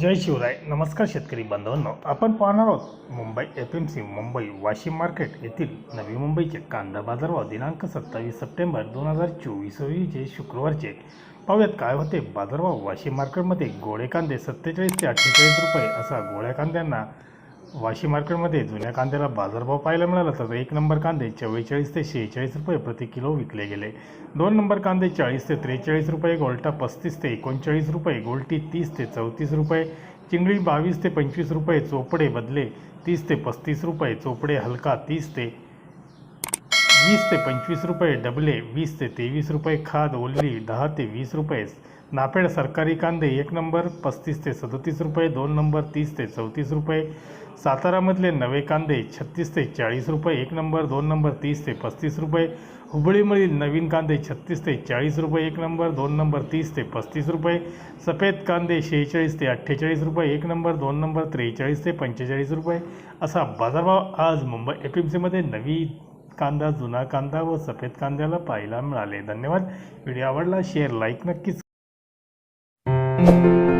जय शिवराय. नमस्कार शेतकरी बांधवांनो आपण पाहणार आहोत Mumbai F M C Mumbai Washim market येथील नवी मुंबईचे कांदा बाजारभाव दिनांक सत्तावीस सप्टेंबर दोन हजार चोवीस रोजीचे शुक्रवारचे पाहूयात काय होते बाजारभाव. वाशिम मार्केटमध्ये गोळे कांदे सत्तेचाळीस ते अठ्ठेचाळीस रुपये असा गोळ्या कांद्यांना वाशी मार्केटमध्ये जुन्या कांद्याला बाजारभाव पाहायला मिळाला तर एक नंबर कांदे चव्वेचाळीस ते शेहेचाळीस रुपये प्रति किलो विकले गेले. दोन नंबर कांदे चाळीस ते त्रेचाळीस रुपये गोल्टा पस्तीस ते एकोणचाळीस रुपये गोल्टी तीस ते चौतीस रुपये चिंगळी बावीस ते पंचवीस रुपये चोपडे बदले तीस ते पस्तीस रुपये चोपडे हलका तीस ते वीस ते पंचवीस रुपये डबले वीस ते तेवीस रुपये खाद ओल्ली दहा ते वीस रुपये नापेड सरकारी कांदे एक नंबर पस्तीस ते सदतीस रुपये दोन नंबर तीस ते चौतीस रुपये. सातारामधले नवे कांदे छत्तीस ते चाळीस रुपये एक नंबर दोन नंबर तीस ते पस्तीस रुपये. हुबळीमधील नवीन कांदे छत्तीस ते चाळीस रुपये एक नंबर दोन नंबर तीस ते पस्तीस रुपये. सफेद कांदे शेहेचाळीस ते अठ्ठेचाळीस रुपये एक नंबर दोन नंबर त्रेचाळीस ते पंचेचाळीस रुपये. असा बाजारभाव आज मुंबई एफ एम सीमध्ये नवी कांदा जुना कांदा व सफेद कांद्याला पाहायला मिळाले. धन्यवाद. व्हिडिओ आवडला शेअर लाईक नक्कीच you